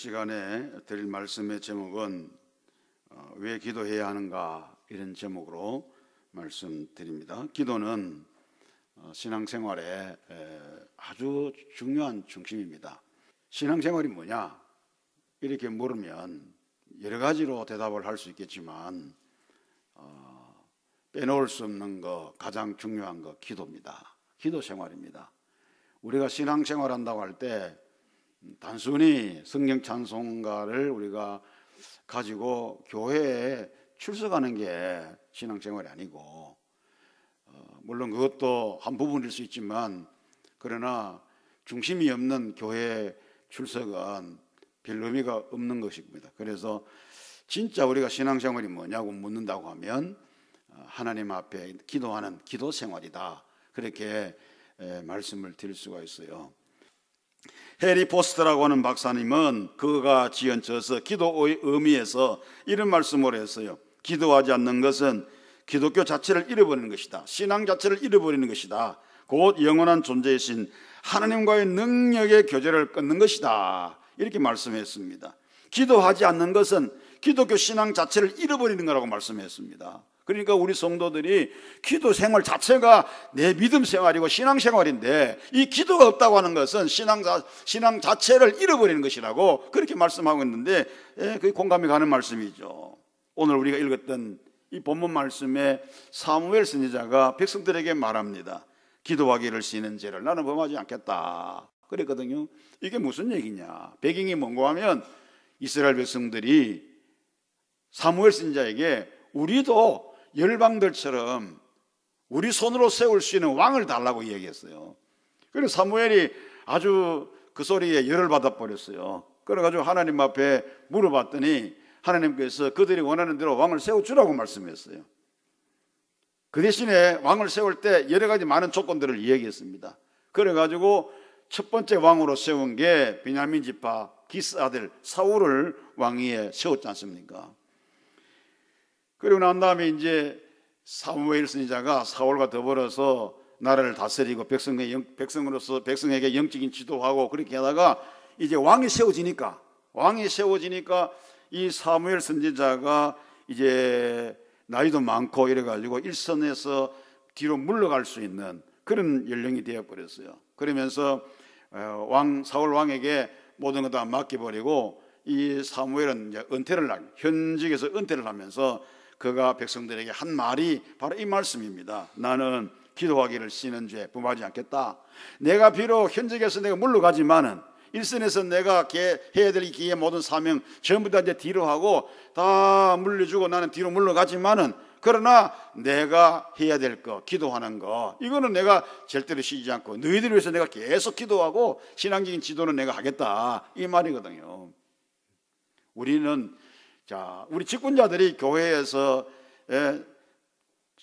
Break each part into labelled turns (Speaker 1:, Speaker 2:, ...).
Speaker 1: 시간에 드릴 말씀의 제목은 어, 왜 기도해야 하는가 이런 제목으로 말씀드립니다. 기도는 어, 신앙생활의 아주 중요한 중심입니다. 신앙생활이 뭐냐? 이렇게 물으면 여러 가지로 대답을 할 수 있겠지만 어, 빼놓을 수 없는 거 가장 중요한 거 기도입니다. 기도 생활입니다. 우리가 신앙생활 한다고 할 때 단순히 성경 찬송가를 우리가 가지고 교회에 출석하는 게 신앙생활이 아니고 어, 물론 그것도 한 부분일 수 있지만 그러나 중심이 없는 교회 출석은 별 의미가 없는 것입니다. 그래서 진짜 우리가 신앙생활이 뭐냐고 묻는다고 하면 어, 하나님 앞에 기도하는 기도 생활이다. 그렇게 말씀을 드릴 수가 있어요. 해리 포스터라고 하는 박사님은 그가 지연쳐서 기도의 의미에서 이런 말씀을 했어요. 기도하지 않는 것은 기독교 자체를 잃어버리는 것이다. 신앙 자체를 잃어버리는 것이다. 곧 영원한 존재이신 하나님과의 능력의 교제를 끊는 것이다. 이렇게 말씀했습니다. 기도하지 않는 것은 기독교 신앙 자체를 잃어버리는 거라고 말씀했습니다. 그러니까 우리 성도들이 기도 생활 자체가 내 믿음 생활이고 신앙 생활인데 이 기도가 없다고 하는 것은 신앙, 자, 신앙 자체를 잃어버리는 것이라고 그렇게 말씀하고 있는데 예, 그게 공감이 가는 말씀이죠. 오늘 우리가 읽었던 이 본문 말씀에 사무엘 선지자가 백성들에게 말합니다. 기도하기를 쉬는 죄를 나는 범하지 않겠다. 그랬거든요. 이게 무슨 얘기냐? 배경이 뭔가 하면 이스라엘 백성들이 사무엘 선지자에게 우리도 열방들처럼 우리 손으로 세울 수 있는 왕을 달라고 얘기했어요. 그래서 사무엘이 아주 그 소리에 열을 받아 버렸어요. 그래가지고 하나님 앞에 물어봤더니 하나님께서 그들이 원하는 대로 왕을 세워주라고 말씀했어요. 그 대신에 왕을 세울 때 여러 가지 많은 조건들을 이야기했습니다. 그래가지고 첫 번째 왕으로 세운 게 베냐민 지파 기스 아들 사울을 왕위에 세웠지 않습니까? 그리고 난 다음에 이제 사무엘 선지자가 사울과 더불어서 나라를 다스리고 백성의 백성으로서 백성에게 영적인 지도하고 그렇게 하다가 이제 왕이 세워지니까 왕이 세워지니까 이 사무엘 선지자가 이제 나이도 많고 이래 가지고 일선에서 뒤로 물러갈 수 있는 그런 연령이 되어 버렸어요. 그러면서 어, 왕 사울 왕에게 모든 것다 맡겨버리고 이 사무엘은 이제 은퇴를 현직에서 은퇴를 하면서 그가 백성들에게 한 말이 바로 이 말씀입니다. 나는 기도하기를 쉬는 죄 범하지 않겠다. 내가 비록 현직에서 내가 물러가지만은 일선에서 내가 해야 될 기회 모든 사명 전부 다 이제 뒤로 하고 다 물려주고 나는 뒤로 물러가지만은 그러나 내가 해야 될 거, 기도하는 거, 이거는 내가 절대로 쉬지 않고 너희들 위해서 내가 계속 기도하고 신앙적인 지도는 내가 하겠다. 이 말이거든요. 우리는 자, 우리 직분자들이 교회에서 예,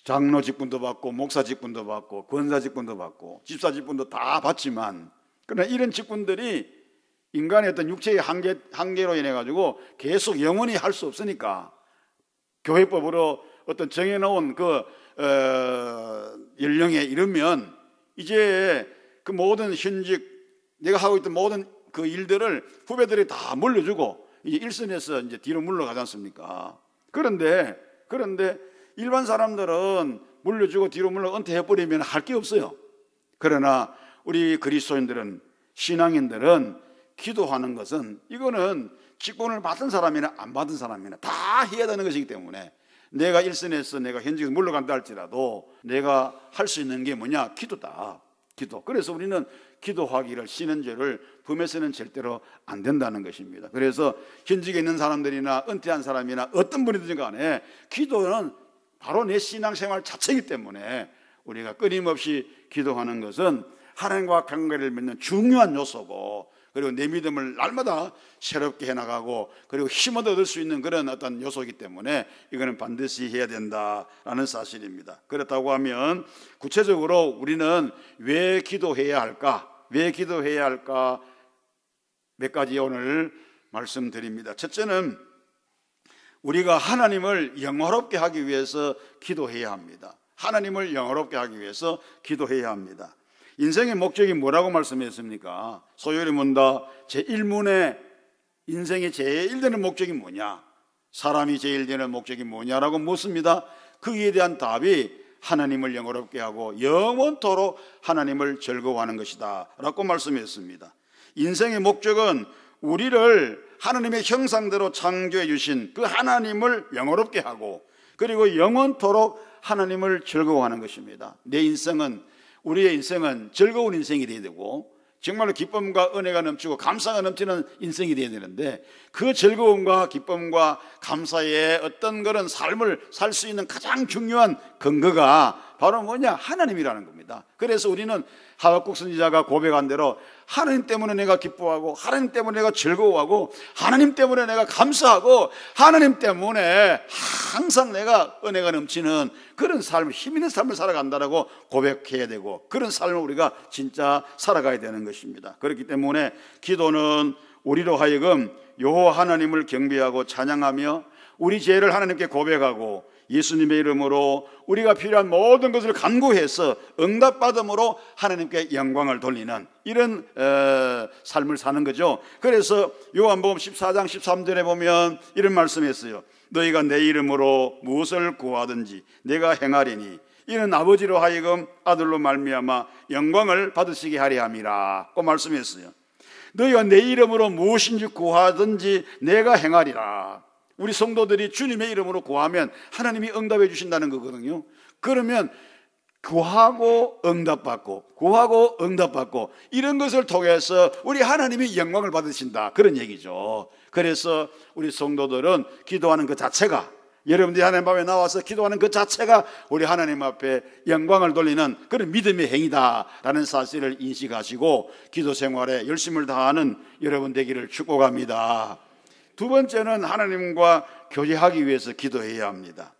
Speaker 1: 장로 직분도 받고 목사 직분도 받고 권사 직분도 받고 집사 직분도 다 받지만 그러나 이런 직분들이 인간의 어떤 육체의 한계, 한계로 인해 가지고 계속 영원히 할 수 없으니까 교회법으로 어떤 정해놓은 그 어, 연령에 이르면 이제 그 모든 현직 내가 하고 있던 모든 그 일들을 후배들이 다 물려주고 이제 일선에서 이제 뒤로 물러가지 않습니까? 그런데 그런데 일반 사람들은 물려주고 뒤로 물러 은퇴해 버리면 할 게 없어요. 그러나 우리 그리스도인들은 신앙인들은 기도하는 것은 이거는 직분을 받은 사람이나 안 받은 사람이나 다 해야 되는 것이기 때문에 내가 일선에서 내가 현직에 물러간다 할지라도 내가 할 수 있는 게 뭐냐? 기도다. 기도. 그래서 우리는 기도하기를 쉬는 죄를 범해서는 절대로 안 된다는 것입니다. 그래서 현직에 있는 사람들이나 은퇴한 사람이나 어떤 분이든 간에 기도는 바로 내 신앙생활 자체이기 때문에 우리가 끊임없이 기도하는 것은 하나님과 관계를 맺는 중요한 요소고 그리고 내 믿음을 날마다 새롭게 해나가고 그리고 힘을 얻을 수 있는 그런 어떤 요소이기 때문에 이거는 반드시 해야 된다라는 사실입니다. 그렇다고 하면 구체적으로 우리는 왜 기도해야 할까? 왜 기도해야 할까? 몇 가지 오늘 말씀드립니다. 첫째는 우리가 하나님을 영화롭게 하기 위해서 기도해야 합니다. 하나님을 영화롭게 하기 위해서 기도해야 합니다. 인생의 목적이 뭐라고 말씀했습니까? 소요리 문다 제 1문에 인생의 제일 되는 목적이 뭐냐? 사람이 제일 되는 목적이 뭐냐라고 묻습니다. 거기에 대한 답이 하나님을 영어롭게 하고 영원토록 하나님을 즐거워하는 것이다. 라고 말씀했습니다. 인생의 목적은 우리를 하나님의 형상대로 창조해 주신 그 하나님을 영어롭게 하고 그리고 영원토록 하나님을 즐거워하는 것입니다. 내 인생은 우리의 인생은 즐거운 인생이 되어야 되고 정말로 기쁨과 은혜가 넘치고 감사가 넘치는 인생이 되어야 되는데 그 즐거움과 기쁨과 감사의 어떤 그런 삶을 살 수 있는 가장 중요한 근거가 바로 뭐냐? 하나님이라는 겁니다. 그래서 우리는 하박국 선지자가 고백한 대로 하나님 때문에 내가 기뻐하고 하나님 때문에 내가 즐거워하고 하나님 때문에 내가 감사하고 하나님 때문에 항상 내가 은혜가 넘치는 그런 삶, 힘 있는 삶을 살아간다라고 고백해야 되고 그런 삶을 우리가 진짜 살아가야 되는 것입니다. 그렇기 때문에 기도는 우리로 하여금 여호와 하나님을 경배하고 찬양하며 우리 죄를 하나님께 고백하고 예수님의 이름으로 우리가 필요한 모든 것을 간구해서 응답받음으로 하나님께 영광을 돌리는 이런 어, 삶을 사는 거죠. 그래서 요한복음 14장 13절에 보면 이런 말씀했어요. 너희가 내 이름으로 무엇을 구하든지 내가 행하리니 이는 아버지로 하여금 아들로 말미암아 영광을 받으시게 하리 함이라고 말씀했어요. 너희가 내 이름으로 무엇인지 구하든지 내가 행하리라. 우리 성도들이 주님의 이름으로 구하면 하나님이 응답해 주신다는 거거든요. 그러면 구하고 응답받고 구하고 응답받고 이런 것을 통해서 우리 하나님이 영광을 받으신다 그런 얘기죠. 그래서 우리 성도들은 기도하는 그 자체가 여러분들이 하나님 앞에 나와서 기도하는 그 자체가 우리 하나님 앞에 영광을 돌리는 그런 믿음의 행위다라는 사실을 인식하시고 기도 생활에 열심을 다하는 여러분 되기를 축복합니다. 두 번째는 하나님과 교제하기 위해서 기도해야 합니다.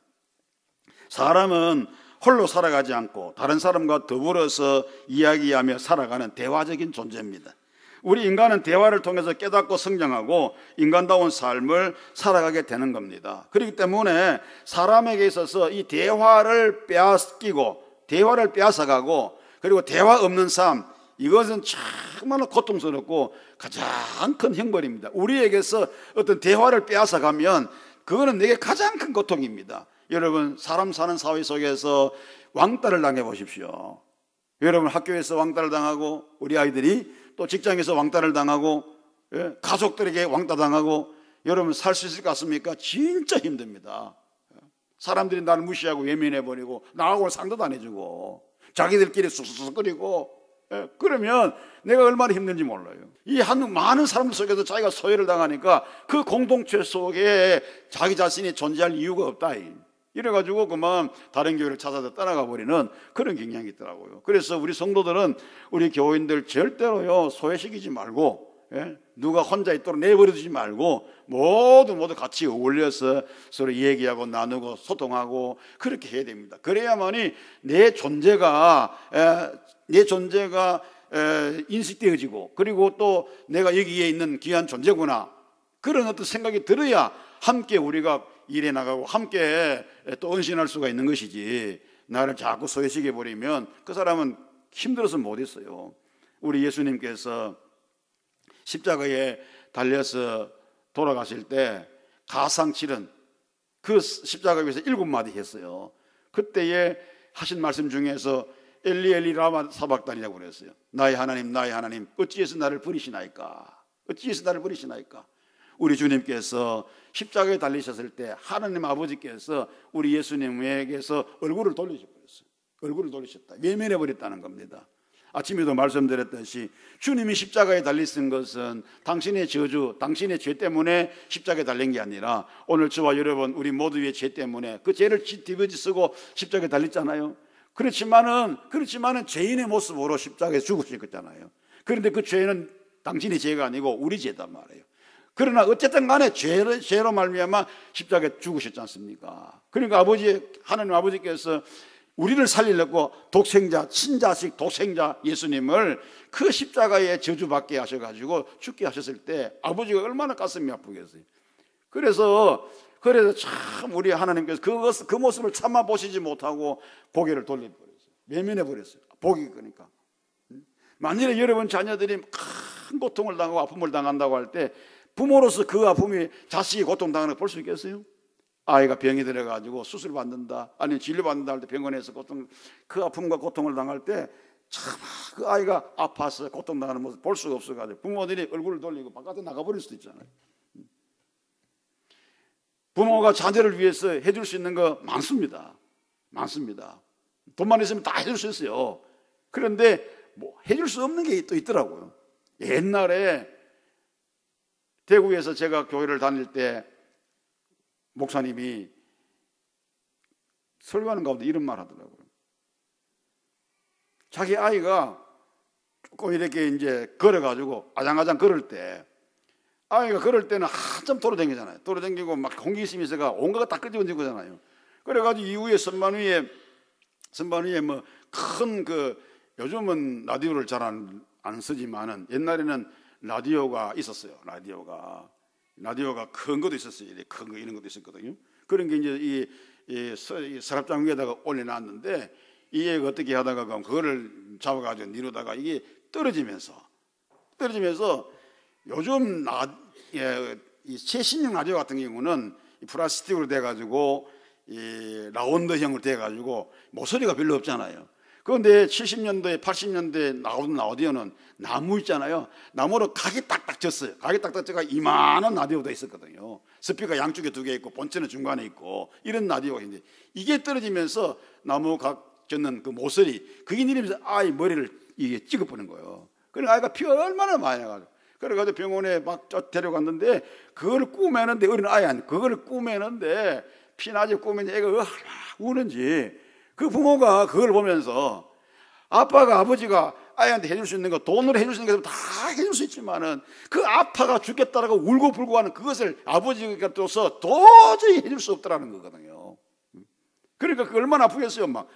Speaker 1: 사람은 홀로 살아가지 않고 다른 사람과 더불어서 이야기하며 살아가는 대화적인 존재입니다. 우리 인간은 대화를 통해서 깨닫고 성장하고 인간다운 삶을 살아가게 되는 겁니다. 그렇기 때문에 사람에게 있어서 이 대화를 빼앗기고 대화를 빼앗아가고 그리고 대화 없는 삶 이것은 정말로 고통스럽고 가장 큰 형벌입니다. 우리에게서 어떤 대화를 빼앗아 가면 그거는 내게 가장 큰 고통입니다. 여러분, 사람 사는 사회 속에서 왕따를 당해 보십시오. 여러분, 학교에서 왕따를 당하고, 우리 아이들이 또 직장에서 왕따를 당하고, 예? 가족들에게 왕따 당하고, 여러분 살 수 있을 것 같습니까? 진짜 힘듭니다. 사람들이 나를 무시하고 외면해 버리고, 나하고는 상대도 안 해주고, 자기들끼리 쑥쑥거리고, 예, 그러면 내가 얼마나 힘든지 몰라요. 이 한 많은 사람들 속에서 자기가 소외를 당하니까 그 공동체 속에 자기 자신이 존재할 이유가 없다. 이래가지고 그만 다른 교회를 찾아서 떠나가 버리는 그런 경향이 있더라고요. 그래서 우리 성도들은 우리 교인들 절대로요 소외시키지 말고 예? 누가 혼자 있도록 내버려두지 말고 모두 모두 같이 어울려서 서로 얘기하고 나누고 소통하고 그렇게 해야 됩니다. 그래야만이 내 존재가 에, 내 존재가 에, 인식되어지고 그리고 또 내가 여기에 있는 귀한 존재구나 그런 어떤 생각이 들어야 함께 우리가 일해 나가고 함께 또 은신할 수가 있는 것이지 나를 자꾸 소외시켜 버리면 그 사람은 힘들어서 못 있어요. 우리 예수님께서 십자가에 달려서 돌아가실 때 가상 치른 그 십자가 위에서 일곱 마디 했어요. 그때에 하신 말씀 중에서 엘리 엘리 라마 사박단이라고 그랬어요. 나의 하나님 나의 하나님 어찌해서 나를 버리시나이까? 어찌해서 나를 버리시나이까? 우리 주님께서 십자가에 달리셨을 때 하나님 아버지께서 우리 예수님에게서 얼굴을 돌리셔버렸어요. 얼굴을 돌리셨다. 외면해 버렸다는 겁니다. 아침에도 말씀드렸듯이 주님이 십자가에 달리신 것은 당신의 저주, 당신의 죄 때문에 십자가에 달린 게 아니라 오늘 저와 여러분 우리 모두의 죄 때문에 그 죄를 뒤집어 쓰고 십자가에 달렸잖아요. 그렇지만은 그렇지만은 죄인의 모습으로 십자가에 죽으셨잖아요. 그런데 그 죄는 당신의 죄가 아니고 우리 죄단 말이에요. 그러나 어쨌든 간에 죄로, 죄로 말미암아 십자가에 죽으셨지 않습니까? 그러니까 아버지 하나님 아버지께서 우리를 살리려고 독생자, 친자식 독생자 예수님을 그 십자가에 저주받게 하셔가지고 죽게 하셨을 때 아버지가 얼마나 가슴이 아프겠어요. 그래서 그래서 참 우리 하나님께서 그것 그 모습을 참아 보시지 못하고 고개를 돌려버렸어요. 외면해 버렸어요. 복이 그러니까. 만일에 여러분 자녀들이 큰 고통을 당하고 아픔을 당한다고 할 때 부모로서 그 아픔이 자식이 고통당하는 걸 볼 수 있겠어요? 아이가 병이 들어가지고 수술 받는다, 아니면 진료 받는다 할 때 병원에서 고통, 그 아픔과 고통을 당할 때 참 그 아이가 아파서 고통당하는 모습 볼 수가 없어가지고 부모들이 얼굴을 돌리고 바깥에 나가버릴 수도 있잖아요. 부모가 자녀를 위해서 해줄 수 있는 거 많습니다. 많습니다. 돈만 있으면 다 해줄 수 있어요. 그런데 뭐 해줄 수 없는 게 또 있더라고요. 옛날에 대구에서 제가 교회를 다닐 때 목사님이 설교하는 가운데 이런 말 하더라고요. 자기 아이가 조금 이렇게 이제 걸어가지고 아장아장 걸을 때 아이가 그럴 때는 한참 돌아다니잖아요. 돌아다니고 막 공기심이 있어가 온갖 다 끄집어진 거잖아요. 그래가지고 이후에 선반 위에 선반 위에 뭐 큰 그 요즘은 라디오를 잘 안 안 쓰지만은 옛날에는 라디오가 있었어요. 라디오가 라디오가 큰 것도 있었어요. 큰 거 이런 것도 있었거든요. 그런 게 이제 이, 이, 이 서랍장 위에다가 올려놨는데 이게 어떻게 하다가 그거를 잡아가지고 니로다가 이게 떨어지면서 떨어지면서 요즘 나, 예, 이 최신형 라디오 같은 경우는 플라스틱으로 돼가지고 이 라운드형으로 돼가지고 모서리가 별로 없잖아요. 그런데 70년대, 80년대 나오던 라디오는 나무 있잖아요. 나무로 각이 딱딱 졌어요. 각이 딱딱 져가 이만한 라디오도 있었거든요. 스피커 양쪽에 두 개 있고 본체는 중간에 있고 이런 라디오가 있는데 이게 떨어지면서 나무 각 졌는 그 모서리 그게 내리면서 아이 머리를 이게 찍어버린 거예요. 그래 아이가 피 얼마나 많이 나가지고 그래가지고 병원에 막 데려갔는데 그걸 꾸매는데 어린 아이한 그걸 꾸매는데 피나지 꾸매는 애가 얼마나 우는지 그 부모가 그걸 보면서 아빠가 아버지가 아이한테 해줄 수 있는 거 돈으로 해줄 수 있는 거다 해줄 수 있지만은 그 아빠가 죽겠다라고 울고 불고 하는 그것을 아버지가 또서 도저히 해줄 수 없다라는 거거든요. 그러니까 그 얼마나 아프겠어요, 막.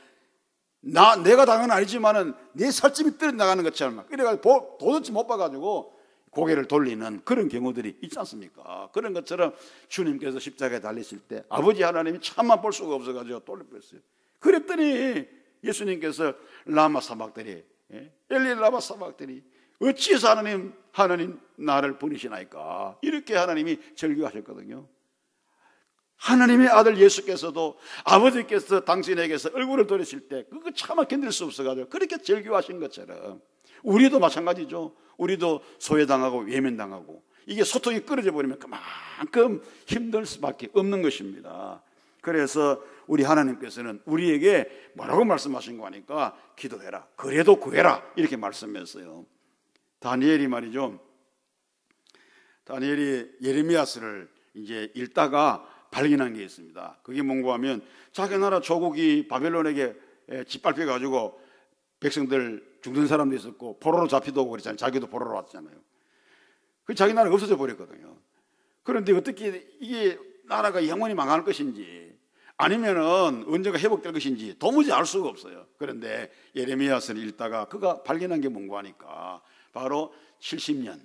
Speaker 1: 나, 내가 당연히 아니지만은 내 살집이 떨어 나가는 것처럼 막. 그래가지고 도저히 못 봐가지고 고개를 돌리는 그런 경우들이 있지 않습니까? 그런 것처럼 주님께서 십자가에 달리실 때 아버지 하나님이 참만 볼 수가 없어가지고 돌려버렸어요. 그랬더니 예수님께서 라마 사막들이 예? 엘리 라마 사막들이 어찌해서 하나님 하나님 나를 보내시나이까 이렇게 하나님이 절규하셨거든요. 하나님의 아들 예수께서도 아버지께서 당신에게서 얼굴을 돌리실 때 그거 차마 견딜 수 없어가지고 그렇게 절규하신 것처럼 우리도 마찬가지죠. 우리도 소외당하고 외면당하고 이게 소통이 끊어져 버리면 그만큼 힘들 수밖에 없는 것입니다. 그래서 우리 하나님께서는 우리에게 뭐라고 말씀하신 거 하니까 기도해라. 그래도 구해라. 이렇게 말씀했어요. 다니엘이 말이죠. 다니엘이 예레미야스를 이제 읽다가 발견한 게 있습니다. 그게 뭔가 하면 자기 나라 조국이 바벨론에게 짓밟혀 가지고 백성들 죽는 사람도 있었고 포로로 잡히도 오고 그랬잖아요. 자기도 포로로 왔잖아요. 그 자기 나라가 없어져 버렸거든요. 그런데 어떻게 이게 나라가 영원히 망할 것인지 아니면은 언제가 회복될 것인지 도무지 알 수가 없어요. 그런데 예레미야서를 읽다가 그가 발견한 게 뭔가 하니까 바로 70년,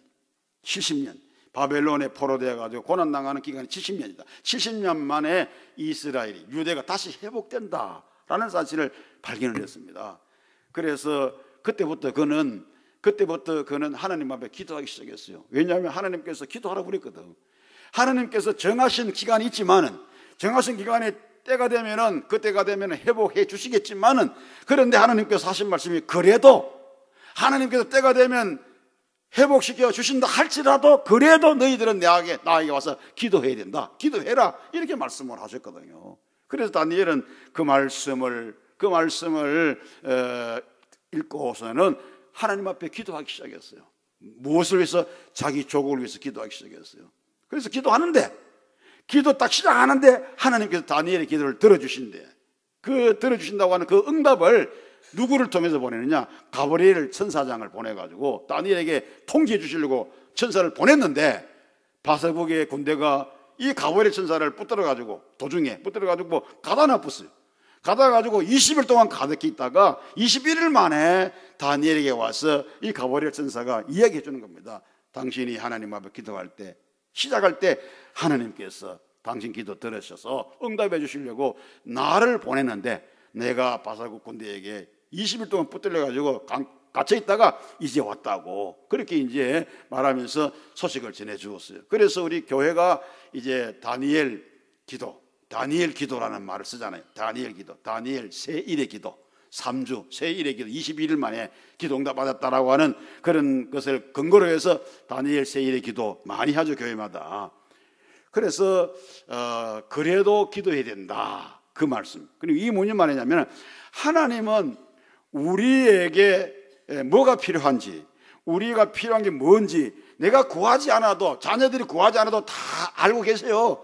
Speaker 1: 70년 바벨론에 포로되어 가지고 고난 당하는 기간이 70년이다. 70년 만에 이스라엘이 유대가 다시 회복된다라는 사실을 발견을 했습니다. 그래서 그때부터 그는 그때부터 그는 하나님 앞에 기도하기 시작했어요. 왜냐하면 하나님께서 기도하라고 그랬거든. 하나님께서 정하신 기간이 있지만은 정하신 기간에 때가 되면은 그때가 되면은 회복해 주시겠지만은 그런데 하나님께서 하신 말씀이 그래도 하나님께서 때가 되면 회복시켜 주신다 할지라도 그래도 너희들은 내에게 나에게 와서 기도해야 된다. 기도해라. 이렇게 말씀을 하셨거든요. 그래서 다니엘은 그 말씀을 그 말씀을 어, 읽고서는 하나님 앞에 기도하기 시작했어요. 무엇을 위해서 자기 조국을 위해서 기도하기 시작했어요. 그래서 기도하는데 기도 딱 시작하는데 하나님께서 다니엘의 기도를 들어주신대. 그 들어주신다고 하는 그 응답을 누구를 통해서 보내느냐? 가브리엘 천사장을 보내가지고 다니엘에게 통지해 주시려고 천사를 보냈는데 바세국의 군대가 이 가브리엘 천사를 붙들어가지고 도중에 붙들어가지고 가다 놔뒀어요. 가다 가지고 20일 동안 가득히 있다가 21일 만에 다니엘에게 와서 이 가버리엘 천사가 이야기해 주는 겁니다. 당신이 하나님 앞에 기도할 때 시작할 때 하나님께서 당신 기도 들으셔서 응답해 주시려고 나를 보냈는데 내가 바사국 군대에게 20일 동안 붙들려 가지고 갇혀 있다가 이제 왔다고 그렇게 이제 말하면서 소식을 전해 주었어요. 그래서 우리 교회가 이제 다니엘 기도, 다니엘 기도라는 말을 쓰잖아요. 다니엘 기도, 다니엘 새1의 기도. 3주, 새1의 기도, 21일 만에 기도 응답 받았다라고 하는 그런 것을 근거로 해서 다니엘 새1의 기도 많이 하죠, 교회마다. 그래서, 어, 그래도 기도해야 된다. 그 말씀. 그리고 이 뭐냐 말이냐면, 하나님은 우리에게 뭐가 필요한지, 우리가 필요한 게 뭔지, 내가 구하지 않아도, 자녀들이 구하지 않아도 다 알고 계세요.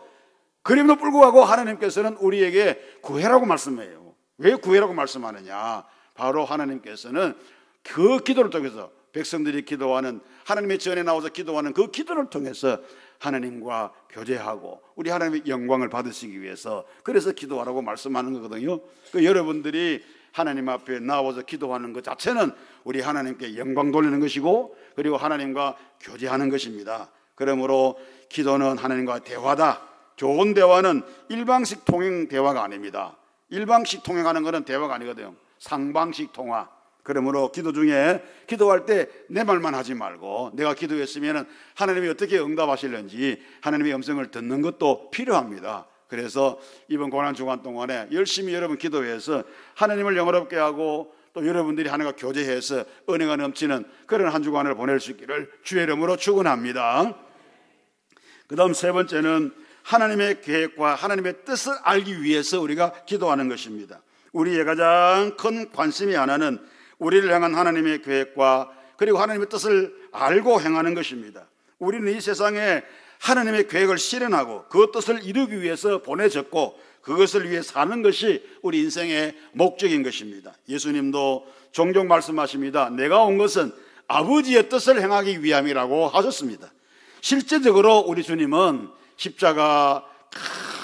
Speaker 1: 그림도 불구하고 하나님께서는 우리에게 구해라고 말씀해요. 왜 구해라고 말씀하느냐? 바로 하나님께서는 그 기도를 통해서 백성들이 기도하는 하나님의 전에 나와서 기도하는 그 기도를 통해서 하나님과 교제하고 우리 하나님의 영광을 받으시기 위해서 그래서 기도하라고 말씀하는 거거든요. 그 여러분들이 하나님 앞에 나와서 기도하는 것 자체는 우리 하나님께 영광 돌리는 것이고 그리고 하나님과 교제하는 것입니다. 그러므로 기도는 하나님과 대화다. 좋은 대화는 일방식 통행 대화가 아닙니다. 일방식 통행하는 것은 대화가 아니거든요. 상방식 통화. 그러므로 기도 중에 기도할 때 내 말만 하지 말고 내가 기도했으면 하나님이 어떻게 응답하실는지 하나님의 음성을 듣는 것도 필요합니다. 그래서 이번 고난 주간 동안에 열심히 여러분 기도해서 하나님을 영어롭게 하고 또 여러분들이 하나님과 교제해서 은혜가 넘치는 그런 한 주간을 보낼 수 있기를 주의 이름으로 축원합니다. 그 다음 세 번째는 하나님의 계획과 하나님의 뜻을 알기 위해서 우리가 기도하는 것입니다. 우리의 가장 큰 관심이 하나는 우리를 향한 하나님의 계획과 그리고 하나님의 뜻을 알고 행하는 것입니다. 우리는 이 세상에 하나님의 계획을 실현하고 그 뜻을 이루기 위해서 보내졌고 그것을 위해 사는 것이 우리 인생의 목적인 것입니다. 예수님도 종종 말씀하십니다. 내가 온 것은 아버지의 뜻을 행하기 위함이라고 하셨습니다. 실제적으로 우리 주님은 십자가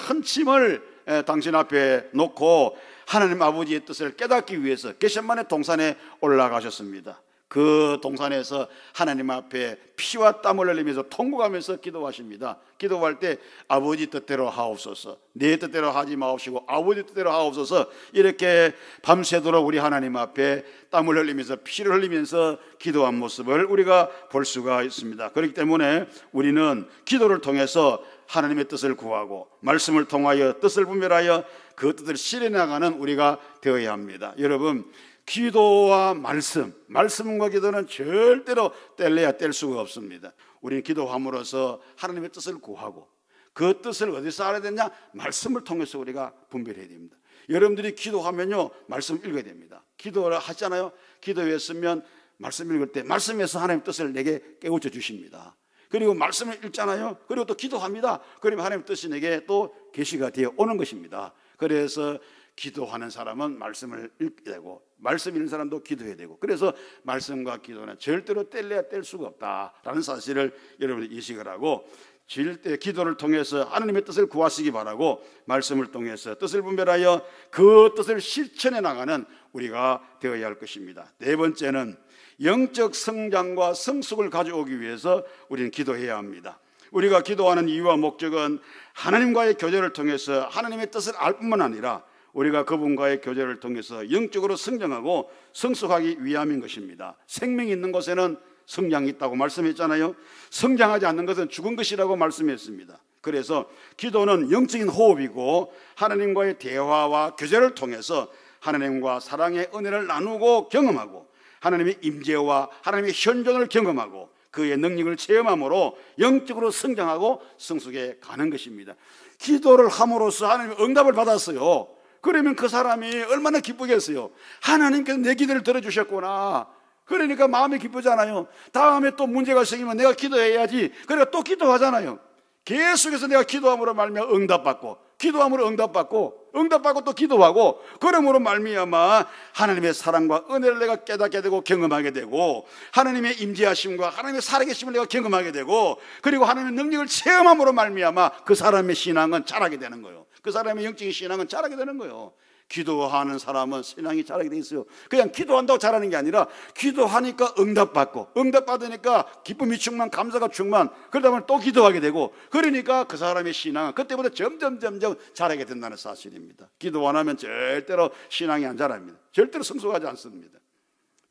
Speaker 1: 큰 짐을 당신 앞에 놓고 하나님 아버지의 뜻을 깨닫기 위해서 게셈만의 동산에 올라가셨습니다. 그 동산에서 하나님 앞에 피와 땀을 흘리면서 통곡하면서 기도하십니다. 기도할 때 아버지 뜻대로 하옵소서, 내 뜻대로 하지 마옵시고 아버지 뜻대로 하옵소서 이렇게 밤새도록 우리 하나님 앞에 땀을 흘리면서 피를 흘리면서 기도한 모습을 우리가 볼 수가 있습니다. 그렇기 때문에 우리는 기도를 통해서 하나님의 뜻을 구하고 말씀을 통하여 뜻을 분별하여 그 뜻을 실현해 나가는 우리가 되어야 합니다. 여러분 기도와 말씀, 말씀과 기도는 절대로 뗄래야 뗄 수가 없습니다. 우리는 기도함으로써 하나님의 뜻을 구하고 그 뜻을 어디서 알아야 되냐? 말씀을 통해서 우리가 분별해야 됩니다. 여러분들이 기도하면요, 말씀 읽어야 됩니다. 기도를 하잖아요. 기도했으면 말씀 읽을 때 말씀에서 하나님 뜻을 내게 깨우쳐 주십니다. 그리고 말씀을 읽잖아요. 그리고 또 기도합니다. 그러면 하나님 뜻이 내게 또 계시가 되어 오는 것입니다. 그래서 기도하는 사람은 말씀을 읽게 되고 말씀 읽는 사람도 기도해야 되고 그래서 말씀과 기도는 절대로 뗄래야 뗄 수가 없다라는 사실을 여러분이 인식을 하고 질때 기도를 통해서 하나님의 뜻을 구하시기 바라고 말씀을 통해서 뜻을 분별하여 그 뜻을 실천해 나가는 우리가 되어야 할 것입니다. 네 번째는 영적 성장과 성숙을 가져오기 위해서 우리는 기도해야 합니다. 우리가 기도하는 이유와 목적은 하나님과의 교제를 통해서 하나님의 뜻을 알 뿐만 아니라 우리가 그분과의 교제를 통해서 영적으로 성장하고 성숙하기 위함인 것입니다. 생명이 있는 곳에는 성장이 있다고 말씀했잖아요. 성장하지 않는 것은 죽은 것이라고 말씀했습니다. 그래서 기도는 영적인 호흡이고 하나님과의 대화와 교제를 통해서 하나님과 사랑의 은혜를 나누고 경험하고 하나님의 임재와 하나님의 현존을 경험하고 그의 능력을 체험함으로 영적으로 성장하고 성숙해 가는 것입니다. 기도를 함으로써 하나님의 응답을 받았어요. 그러면 그 사람이 얼마나 기쁘겠어요. 하나님께서 내 기도를 들어주셨구나. 그러니까 마음이 기쁘잖아요. 다음에 또 문제가 생기면 내가 기도해야지. 그러니까 또 기도하잖아요. 계속해서 내가 기도함으로 말미암아 응답받고 기도함으로 응답받고 응답받고 또 기도하고 그러므로 말미암아 하나님의 사랑과 은혜를 내가 깨닫게 되고 경험하게 되고 하나님의 임재하심과 하나님의 살아계심을 내가 경험하게 되고 그리고 하나님의 능력을 체험함으로 말미암아 그 사람의 신앙은 자라게 되는 거예요. 그 사람의 영적인 신앙은 자라게 되는 거예요. 기도하는 사람은 신앙이 자라게 돼 있어요. 그냥 기도한다고 자라는 게 아니라 기도하니까 응답받고 응답받으니까 기쁨이 충만 감사가 충만 그러다 보면 또 기도하게 되고 그러니까 그 사람의 신앙은 그때보다 점점 점점 자라게 된다는 사실입니다. 기도 안 하면 절대로 신앙이 안 자랍니다. 절대로 성숙하지 않습니다.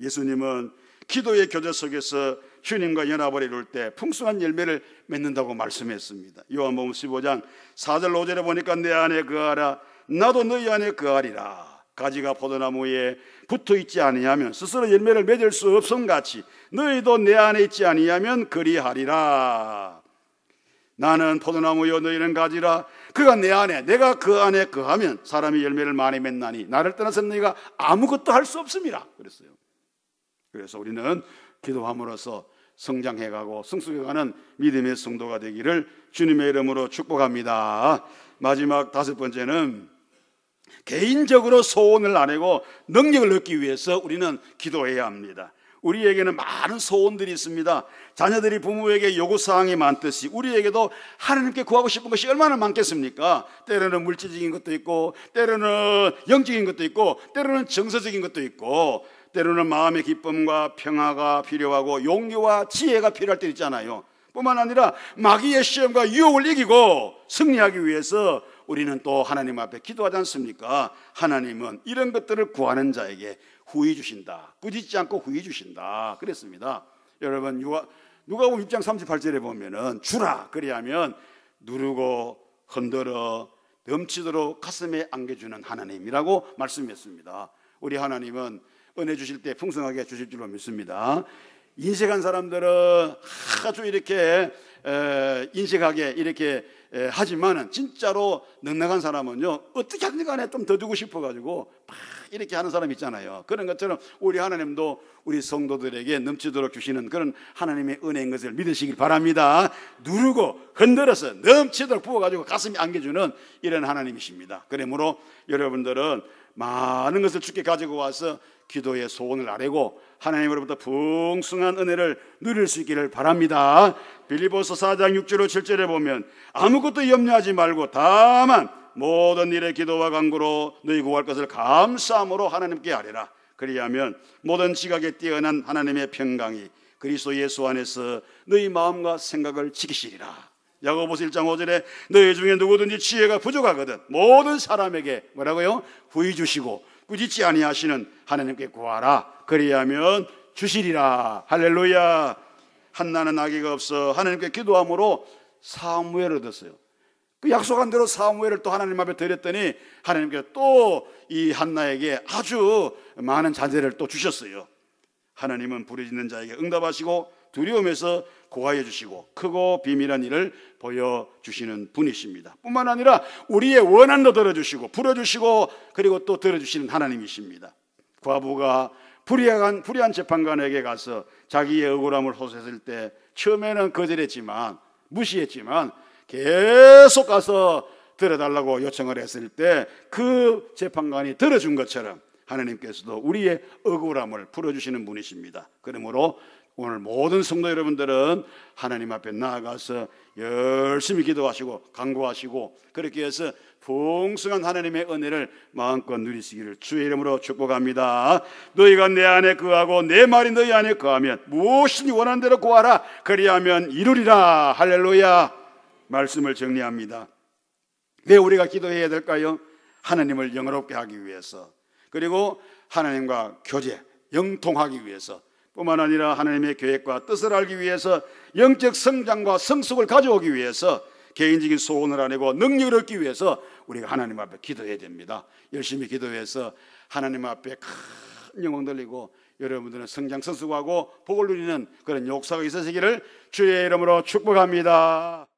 Speaker 1: 예수님은 기도의 교제 속에서 주님과 연합을 이룰 때 풍성한 열매를 맺는다고 말씀했습니다. 요한복음 15장 4절 5절에 보니까 내 안에 거하라 나도 너희 안에 거하리라. 가지가 포도나무에 붙어 있지 아니하면 스스로 열매를 맺을 수 없음 같이 너희도 내 안에 있지 아니하면 그리하리라. 나는 포도나무여 너희는 가지라 그가 내 안에 내가 그 안에 거하면 사람이 열매를 많이 맺나니 나를 떠나서 너희가 아무것도 할 수 없습니다. 그랬어요. 그래서 우리는 기도함으로써 성장해가고 성숙해가는 믿음의 성도가 되기를 주님의 이름으로 축복합니다. 마지막 다섯 번째는 개인적으로 소원을 안 하고 능력을 얻기 위해서 우리는 기도해야 합니다. 우리에게는 많은 소원들이 있습니다. 자녀들이 부모에게 요구사항이 많듯이 우리에게도 하나님께 구하고 싶은 것이 얼마나 많겠습니까? 때로는 물질적인 것도 있고, 때로는 영적인 것도 있고, 때로는 정서적인 것도 있고, 때로는 마음의 기쁨과 평화가 필요하고 용기와 지혜가 필요할 때 있잖아요. 뿐만 아니라 마귀의 시험과 유혹을 이기고 승리하기 위해서 우리는 또 하나님 앞에 기도하지 않습니까? 하나님은 이런 것들을 구하는 자에게 후히 주신다. 꾸짖지 않고 후히 주신다. 그랬습니다. 여러분 누가 누가복음 6장 38절에 보면은 주라 그리하면 누르고 흔들어 넘치도록 가슴에 안겨주는 하나님이라고 말씀했습니다. 우리 하나님은 은혜 주실 때 풍성하게 주실 줄로 믿습니다. 인색한 사람들은 아주 이렇게 인색하게 이렇게 하지만은 진짜로 넉넉한 사람은요 어떻게 하든 간에 좀더 두고 싶어가지고 막 이렇게 하는 사람 있잖아요. 그런 것처럼 우리 하나님도 우리 성도들에게 넘치도록 주시는 그런 하나님의 은혜인 것을 믿으시길 바랍니다. 누르고 흔들어서 넘치도록 부어가지고 가슴이 안겨주는 이런 하나님이십니다. 그러므로 여러분들은 많은 것을 주께 가지고 와서 기도의 소원을 아뢰고 하나님으로부터 풍성한 은혜를 누릴 수 있기를 바랍니다. 빌리보서 4장 6절로 7절에 보면 아무것도 염려하지 말고 다만 모든 일에 기도와 간구로 너희 구할 것을 감사함으로 하나님께 아뢰라. 그리하면 모든 지각에 뛰어난 하나님의 평강이 그리스도 예수 안에서 너희 마음과 생각을 지키시리라. 야고보서 1장 5절에 너희 중에 누구든지 지혜가 부족하거든 모든 사람에게 뭐라고요? 후히 주시고 꾸짖지 아니하시는 하나님께 구하라. 그리하면 주시리라. 할렐루야. 한나는 아기가 없어 하나님께 기도함으로 사무엘을 얻었어요. 그 약속한 대로 사무엘을 또 하나님 앞에 드렸더니 하나님께 또이 한나에게 아주 많은 자제를 또 주셨어요. 하나님은 부르짖는 자에게 응답하시고 두려움에서 고하여 주시고 크고 비밀한 일을 보여 주시는 분이십니다. 뿐만 아니라 우리의 원한도 들어 주시고 풀어 주시고 그리고 또 들어 주시는 하나님이십니다. 과부가 불의한 불의한 재판관에게 가서 자기의 억울함을 호소했을 때 처음에는 거절했지만 무시했지만 계속 가서 들어달라고 요청을 했을 때 그 재판관이 들어준 것처럼 하나님께서도 우리의 억울함을 풀어주시는 분이십니다. 그러므로 오늘 모든 성도 여러분들은 하나님 앞에 나아가서 열심히 기도하시고 간구하시고 그렇게 해서 풍성한 하나님의 은혜를 마음껏 누리시기를 주의 이름으로 축복합니다. 너희가 내 안에 거하고 내 말이 너희 안에 거하면 무엇이든 원하는 대로 구하라. 그리하면 이루리라. 할렐루야. 말씀을 정리합니다. 왜 우리가 기도해야 될까요? 하나님을 영어롭게 하기 위해서 그리고 하나님과 교제, 영통하기 위해서 뿐만 아니라 하나님의 계획과 뜻을 알기 위해서 영적 성장과 성숙을 가져오기 위해서 개인적인 소원을 안내고 능력을 얻기 위해서 우리가 하나님 앞에 기도해야 됩니다. 열심히 기도해서 하나님 앞에 큰 영광 돌리고 여러분들은 성장 성숙하고 복을 누리는 그런 역사가 있으시기를 주의 이름으로 축복합니다.